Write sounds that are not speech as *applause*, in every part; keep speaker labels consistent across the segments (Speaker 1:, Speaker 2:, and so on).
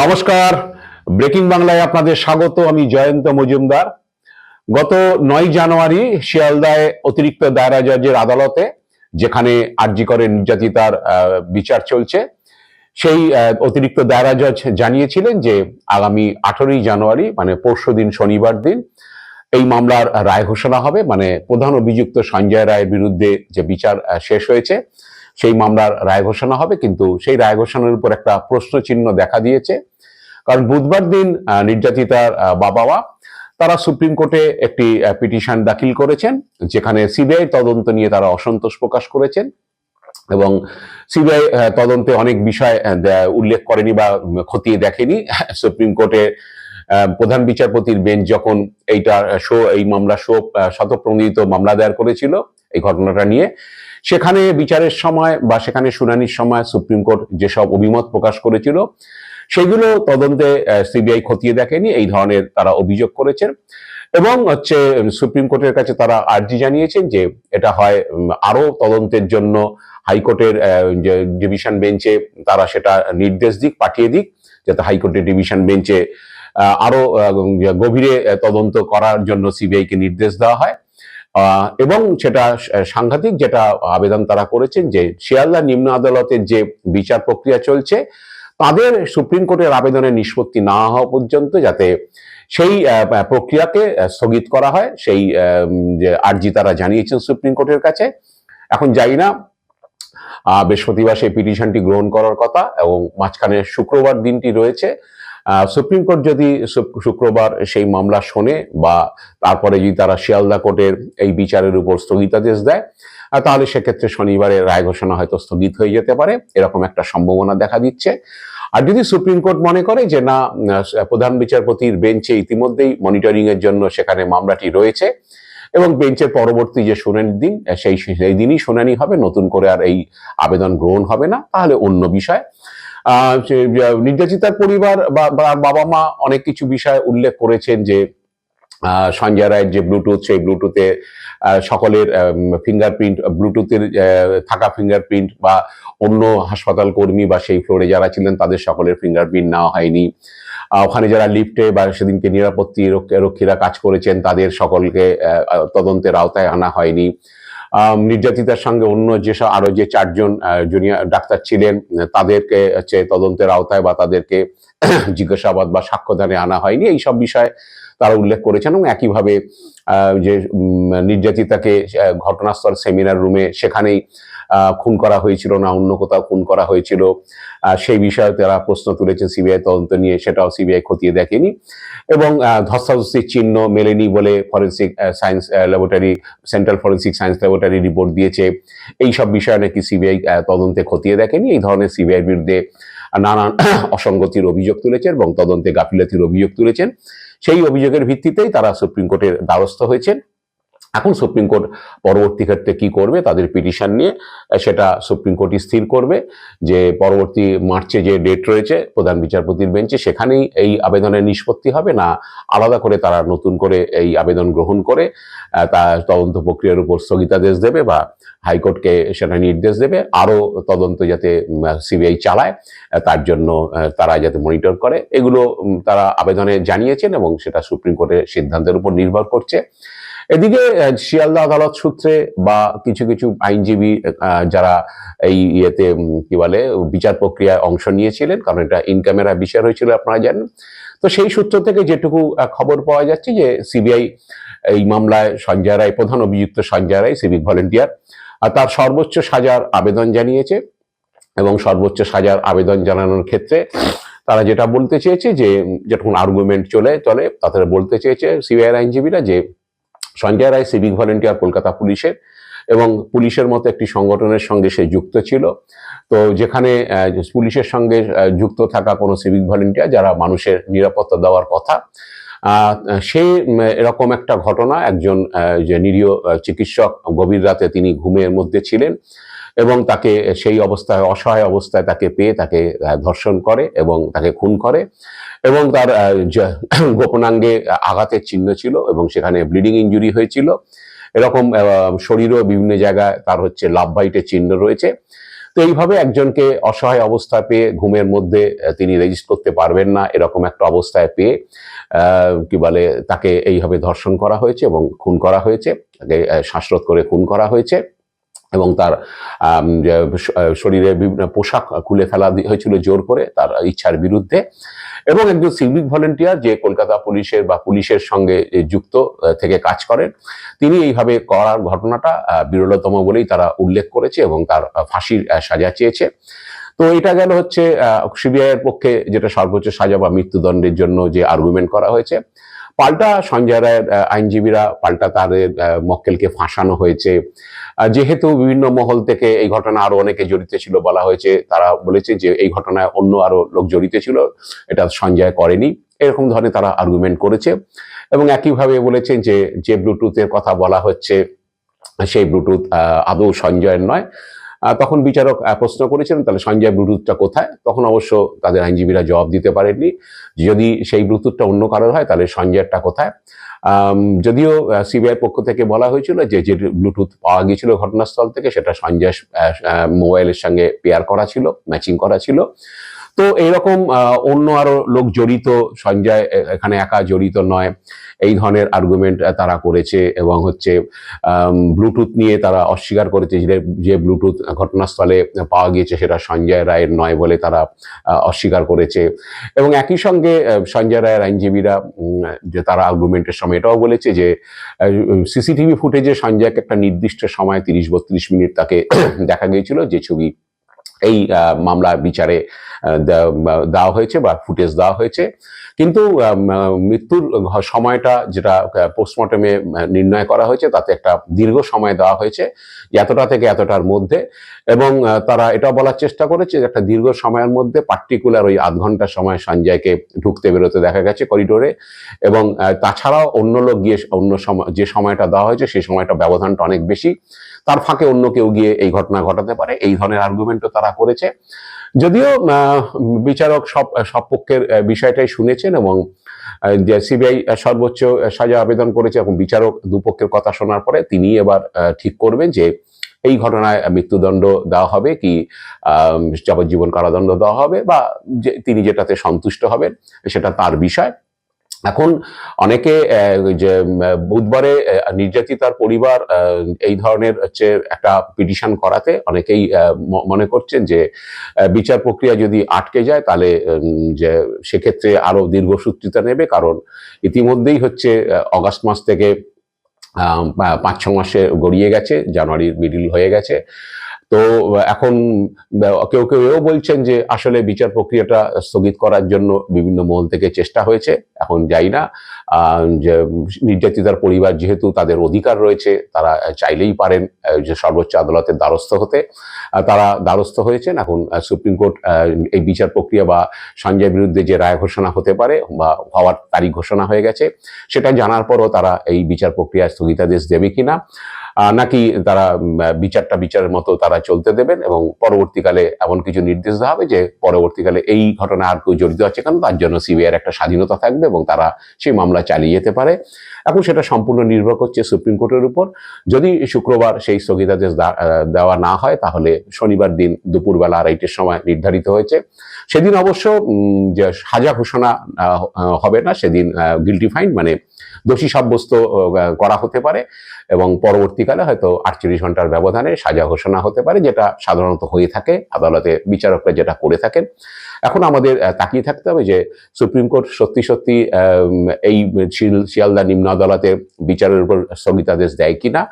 Speaker 1: নমস্কার। ব্রেকিং বাংলায় আপনাদের স্বাগত, আমি জয়ন্ত মজুমদার। গত নয় জানুয়ারি শিয়ালদায় অতিরিক্ত দায়রা জজের আদালতে, যেখানে আরজি করে নির্যাতিতার বিচার চলছে, সেই অতিরিক্ত দায়রা জজ জানিয়েছিলেন যে আগামী আঠারোই জানুয়ারি মানে পরশু দিন শনিবার দিন, এই মামলার রায় ঘোষণা হবে। মানে প্রধান অভিযুক্ত সঞ্জয় রায়ের বিরুদ্ধে যে বিচার শেষ হয়েছে, সেই মামলার রায় ঘোষণা হবে। কিন্তু সেই রায় ঘোষণার উপর একটা প্রশ্ন চিহ্ন দেখা দিয়েছে। কারণ বুধবার দিন নির্যাতিতার বাবা মা তারা সুপ্রিম কোর্টে একটি পিটিশন দাখিল করেছেন, যেখানে সিবিআই তদন্ত নিয়ে তারা অসন্তোষ প্রকাশ করেছেন এবং সিবিআই তদন্তে অনেক বিষয় উল্লেখ করেনি বা খতিয়ে দেখেনি। *laughs* সুপ্রিম কোর্টে প্রধান বিচারপতির বেঞ্চ যখন এইটা শো, এই মামলা শো শতপ্রণোদিত মামলা দায়ের করেছিল এই ঘটনাটা নিয়ে, সেখানে বিচারের সময় বা সেখানে শুনানির সময় সুপ্রিম কোর্ট যেসব অভিমত প্রকাশ করেছিল সেগুলো তদন্তে সিবিআই খতিয়ে দেখেনি এই ধরনের তারা অভিযোগ করেছেন। এবং হচ্ছে সুপ্রিম কোর্টের কাছে তারা আর্জি জানিয়েছেন যে এটা হয় উম, আরও তদন্তের জন্য হাইকোর্টের ডিভিশন বেঞ্চে তারা সেটা নির্দেশ দিক পাঠিয়ে দিক যাতে হাইকোর্টের ডিভিশন বেঞ্চে আরও গভীরে তদন্ত করার জন্য সিবিআই কে নির্দেশ দেওয়া হয়। এবং সেটা সাংঘাতিক যেটা আবেদন তারা করেছেন যে শিয়ালদা নিম্ন আদালতের যে বিচার প্রক্রিয়া চলছে তাদের সুপ্রিম কোর্টের আবেদনের নিষ্পত্তি না হওয়া পর্যন্ত যাতে সেই প্রক্রিয়াকে স্থগিত করা হয়, সেই যে আর্জি তারা জানিয়েছেন সুপ্রিম কোর্টের কাছে। এখন যাই না বৃহস্পতিবার সেই পিটিশনটি গ্রহণ করার কথা এবং মাঝখানে শুক্রবার দিনটি রয়েছে। সুপ্রিম কোর্ট যদি শুক্রবার সেই মামলা শোনে বা তারপরে যদি তারা শিয়ালদা কোর্টের এই বিচারের উপর স্থগিতাদেশ দেয় তাহলে সেক্ষেত্রে শনিবারের রায় ঘোষণা হয়তো স্থগিত হয়ে যেতে পারে। এরকম একটা সম্ভাবনা দেখা দিচ্ছে। আর যদি সুপ্রিম কোর্ট মনে করে যে না, প্রধান বিচারপতির বেঞ্চে ইতিমধ্যেই মনিটরিং এর জন্য সেখানে মামলাটি রয়েছে এবং বেঞ্চের পরবর্তী যে শুনানির দিন, সেই সেই দিনই শুনানি হবে, নতুন করে আর এই আবেদন গ্রহণ হবে না, তাহলে অন্য বিষয়। নির্যাতিতার পরিবার বা বাবা মা অনেক কিছু বিষয় উল্লেখ করেছেন যে সঞ্জয় রায়ের যে ব্লুটুথ সেই ব্লুটুথে সকলের ফিঙ্গারপ্রিন্ট ব্লুটুথের থাকা ফিঙ্গারপ্রিন্ট বা অন্য হাসপাতাল কর্মী বা সেই ফ্লোরে যারা ছিলেন, তাদের সকলের ফিঙ্গারপ্রিন্ট নেওয়া হয়নি। ওখানে যারা লিফটে বা সেদিনকে নিরাপত্তি রক্ষী- রক্ষীরা কাজ করেছেন, তাদের সকলকে তদন্তের আওতায় আনা হয়নি। নির্যাতিতার সঙ্গে অন্য যেসব আরও যে চারজন জুনিয়র ডাক্তার ছিলেন, তাদেরকে হচ্ছে তদন্তের আওতায় বা তাদেরকে *clears throat* জিজ্ঞাসাবাদ বা সাক্ষ্যদানে আনা হয়নি। এইসব বিষয়ে তারা উল্লেখ করেছেন এবং একইভাবে যে নির্যাতিতাকে ঘটনাস্থল সেমিনার রুমে সেখানেই খুন করা হয়েছিল না, অন্য কোথাও খুন করা হয়েছিল। সেই বিষয়ে তারা প্রশ্ন তুলেছেন সিবিআই তদন্ত নিয়ে, সেটাও সিবিআই খতিয়ে দেখেনি। এবং ধস্তাধস্তির চিহ্ন মেলেনি বলে forensic science laboratory, central forensic science laboratory report দিয়েছে। এই সব বিষয়ে নাকি সিবিআই তদন্তে খতিয়ে দেখেনি। এই ধরনের সিবিআই বিরুদ্ধে নানান *coughs* অসঙ্গতির অভিযোগ তুলেছেন এবং তদন্তে গাফিলতির অভিযোগ তুলেছেন। সেই অভিযোগের ভিত্তিতেই তারা সুপ্রিম কোর্টের দ্বারস্থ হয়েছেন। এখন সুপ্রিম কোর্ট পরবর্তী ক্ষেত্রে কি করবে? তাদের পিটিশন নিয়ে সেটা সুপ্রিম কোর্টই স্থির করবে। যে পরবর্তী মার্চে যে ডেট রয়েছে, প্রধান বিচারপতির বেঞ্চে সেখানেই এই আবেদনের নিষ্পত্তি হবে না আলাদা করে তারা নতুন করে এই আবেদন গ্রহণ করে তা তদন্ত প্রক্রিয়ার উপর স্থগিতাদেশ দেবে বা হাইকোর্টকে সেটা নির্দেশ দেবে। আরও তদন্ত যাতে সিবিআই চালায় তার জন্য তারা যাতে মনিটর করে। এগুলো তারা আবেদনে জানিয়েছেন এবং সেটা সুপ্রিম কোর্টের সিদ্ধান্তের উপর নির্ভর করছে। এদিকে শিয়ালদা আদালত সূত্রে বা কিছু কিছু আইনজীবী যারা এই ইয়েতে কি বলে, বিচার প্রক্রিয়ায় অংশ নিয়েছিলেন, কারণ এটা ইন ক্যামেরা বিচার হয়েছিল, আপনারা জানেন। তো সেই সূত্র থেকে যেটুকু খবর পাওয়া যাচ্ছে যে সিবিআই এই মামলায় সঞ্জয় রায়, প্রধান অভিযুক্ত সঞ্জয় রায়, সিভিক ভলেন্টিয়ার তার সর্বোচ্চ সাজার আবেদন জানিয়েছে এবং সর্বোচ্চ সাজার আবেদন জানানোর ক্ষেত্রে তারা যেটা বলতে চেয়েছে যে যখন আর্গুমেন্ট চলে চলে, তাদের বলতে চেয়েছে সিবিআই আইনজীবীরা যে সঞ্জয় রায়, সিভিক ভলেন্টিয়ার কলকাতা পুলিশের এবং পুলিশের মতো একটি সংগঠনের সঙ্গে সে যুক্ত ছিল। তো যেখানে পুলিশের সঙ্গে যুক্ত থাকা কোনো সিভিক ভলেন্টিয়ার যারা মানুষের নিরাপত্তা দেওয়ার কথা সে এরকম একটা ঘটনা, একজন যে নিরীহ চিকিৎসক গভীর রাতে তিনি ঘুমের মধ্যে ছিলেন। এবং তাকে সেই অবস্থায়, অসহায় অবস্থায় তাকে পেয়ে তাকে ধর্ষণ করে এবং তাকে খুন করে এবং তার *clears throat* গোপনাঙ্গে আঘাতের চিহ্ন ছিল এবং সেখানে ব্লিডিং ইঞ্জুরি হয়েছিল। এরকম শরীরও বিভিন্ন জায়গায় তার হচ্ছে লাভ বাইটের চিহ্ন রয়েছে। তো এইভাবে একজনকে অসহায় অবস্থা পেয়ে ঘুমের মধ্যে তিনি রেজিস্ট করতে পারবেন না এরকম একটা অবস্থায় পেয়ে কি বলে, তাকে এইভাবে ধর্ষণ করা হয়েছে এবং খুন করা হয়েছে, তাকে শ্বাসরোধ করে খুন করা হয়েছে। এবং তার শরীরে বিভিন্ন পোশাক খুলে ফেলা হয়েছিল জোর করে তার ইচ্ছার বিরুদ্ধে। এবং একজন সিভিক ভলেন্টিয়ার যে কলকাতা পুলিশের বা পুলিশের সঙ্গে যুক্ত থেকে কাজ করেন, তিনি এইভাবে করার ঘটনাটা বিরলতম বলেই তারা উল্লেখ করেছে এবং তার ফাঁসির সাজা চেয়েছে। তো এটা গেল হচ্ছে সিবিআই এর পক্ষে যেটা সর্বোচ্চ সাজা বা মৃত্যুদণ্ডের জন্য যে আর্গুমেন্ট করা হয়েছে। পাল্টা সঞ্জয় রায়ের আইনজীবীরা পাল্টা তাদের মক্কেলকে ফাঁসানো হয়েছে। যেহেতু বিভিন্ন মহল থেকে এই ঘটনা আরও অনেকে জড়িত ছিল বলা হয়েছে, তারা বলেছে যে এই ঘটনায় অন্য আরও লোক জড়িত ছিল, এটা সঞ্জয় করেনি। এরকম ধরনের তারা আর্গুমেন্ট করেছে এবং একইভাবে বলেছেন যে যে ব্লুটুথের কথা বলা হচ্ছে, সেই ব্লুটুথ আদৌ সঞ্জয়ের নয়। তখন বিচারক প্রশ্ন করেছিলেন, তাহলে সঞ্জয় ব্লুটুথটা কোথায়? তখন অবশ্য তাদের আইনজীবীরা জবাব দিতে পারেননি। যদি সেই ব্লুটুথটা অন্য কারোর হয়, তাহলে সঞ্জয়েরটা কোথায়? যদিও সিবিআই পক্ষ থেকে বলা হয়েছিল যে যে ব্লুটুথ পাওয়া গিয়েছিল ঘটনাস্থল থেকে, সেটা সঞ্জয় মোবাইলের সঙ্গে পেয়ার করা ছিল, ম্যাচিং করা ছিল। তো এইরকম অন্য আরও লোক জড়িত, সঞ্জয় এখানে একা জড়িত নয়। এই ধরনের আর্গুমেন্ট তারা করেছে এবং হচ্ছে ব্লুটুথ নিয়ে তারা অস্বীকার করেছে যে ব্লুটুথ ঘটনাস্থলে পাওয়া গিয়েছে সেটা সঞ্জয় রায়ের নয় বলে তারা অস্বীকার করেছে। এবং একই সঙ্গে সঞ্জয় রায়ের আইনজীবীরা যে তারা আর্গুমেন্টের সময় এটাও বলেছে যে সিসিটিভি ফুটেজে সঞ্জয়কে একটা নির্দিষ্ট সময়, তিরিশ বত্রিশ মিনিট তাকে *coughs* দেখা গিয়েছিল যে ছবি এই আহ, মামলার বিচারে দেওয়া হয়েছে বা ফুটেজ দেওয়া হয়েছে। কিন্তু মৃত্যুর সময়টা যেটা পোস্টমর্টমে নির্ণয় করা হয়েছে তাতে একটা দীর্ঘ সময় দেওয়া হয়েছে এতটা থেকে এতটার মধ্যে। এবং তারা এটা বলার চেষ্টা করেছে যে একটা দীর্ঘ সময়ের মধ্যে পার্টিকুলার ওই আধ ঘণ্টা সময় সঞ্জয়কে ঢুকতে বেরোতে দেখা গেছে করিডোরে। এবং তাছাড়াও অন্য লোক গিয়ে অন্য সময় যে সময়টা দেওয়া হয়েছে সেই সময়টা ব্যবধানটা অনেক বেশি। তার ফাঁকে অন্য কেউ গিয়ে এই ঘটনা ঘটাতে পারে। এই ধরনের আর্গুমেন্টও তারা করেছে। যদিও বিচারক সব সব পক্ষের বিষয়টাই শুনেছেন এবং সিবিআই সর্বোচ্চ সাজা আবেদন করেছে এবং বিচারক দুপক্ষের কথা শোনার পরে তিনি এবার ঠিক করবেন যে এই ঘটনায় মৃত্যুদণ্ড দেওয়া হবে কি যাবজ্জীবন কারাদণ্ড দেওয়া হবে বা তিনি যেটাতে সন্তুষ্ট হবেন সেটা তার বিষয়। এখন অনেকে যে বুধবারে নির্যাতিতার পরিবার এই ধরনের হচ্ছে একটা পিটিশন করাতে অনেকেই মনে করছেন যে বিচার প্রক্রিয়া যদি আটকে যায় তাহলে যে, সেক্ষেত্রে আরও দীর্ঘসূত্রিতা নেবে। কারণ ইতিমধ্যেই হচ্ছে অগাস্ট মাস থেকে পাঁচ, ছ মাসে গড়িয়ে গেছে, জানুয়ারির মিডিল হয়ে গেছে। তো এখন কেউ কেউ এও বলছেন যে আসলে বিচার প্রক্রিয়াটা স্থগিত করার জন্য বিভিন্ন মহল থেকে চেষ্টা হয়েছে, এখন যাই না। যে নির্যাতিতার পরিবার যেহেতু তাদের অধিকার রয়েছে, তারা চাইলেই পারেন যে সর্বোচ্চ আদালতের দ্বারস্থ হতে। তারা দ্বারস্থ হয়েছেন, এখন সুপ্রিম কোর্ট এই বিচার প্রক্রিয়া বা সঞ্জয়ের বিরুদ্ধে যে রায় ঘোষণা হতে পারে বা হওয়ার তারিখ ঘোষণা হয়ে গেছে, সেটা জানার পরও তারা এই বিচার প্রক্রিয়ায় স্থগিতাদেশ দেবে কিনা। নাকি তারা বিচারটা বিচারের মতো তারা চলতে দেবেন এবং পরবর্তীকালে এমন কিছু নির্দেশ দেওয়া হবে যে পরবর্তীকালে এই ঘটনা আর কেউ জড়িত আছে কেন? তার জন্য সিবিআই একটা স্বাধীনতা থাকবে এবং তারা সেই মামলা চালিয়ে যেতে পারে। এখন সেটা সম্পূর্ণ নির্ভর করছে সুপ্রিম কোর্টের উপর। যদি শুক্রবার সেই স্থগিতাদেশ দেওয়া না হয়, তাহলে শনিবার দিন দুপুরবেলা আড়াইটের সময় নির্ধারিত হয়েছে। সেদিন অবশ্য যে সাজা ঘোষণা হবে না, সেদিন গিলটি ফাইন মানে দোষী সাব্যস্ত করা হতে পারে। এবং পরবর্তীকালে হয়তো আটচল্লিশ ঘণ্টার ব্যবধানে সাজা ঘোষণা হতে পারে, যেটা সাধারণত হয়ে থাকে, আদালতে বিচারকরা যেটা করে থাকেন। এখন আমাদের তাকিয়ে থাকতে হবে যে সুপ্রিম কোর্ট সত্যি সত্যি এই শিয়ালদা নিম্ন আদালতে বিচারের উপর স্থগিতাদেশ দেয় কিনা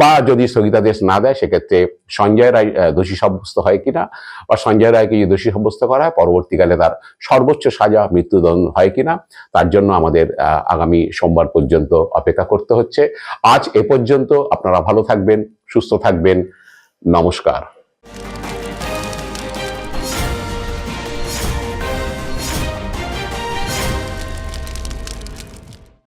Speaker 1: বা যদি স্থগিতাদেশ না দেয়, সেক্ষেত্রে সঞ্জয় রায় দোষী সাব্যস্ত হয় কিনা বা সঞ্জয় রায়কে যদি দোষী সাব্যস্ত করা হয়, পরবর্তীকালে তার সর্বোচ্চ সাজা, মৃত্যুদণ্ড হয় কিনা, তার জন্য আমাদের আগামী সোমবার পর্যন্ত অপেক্ষা করতে হচ্ছে। আজ এ পর্যন্ত আপনারা ভালো থাকবেন, সুস্থ থাকবেন। নমস্কার।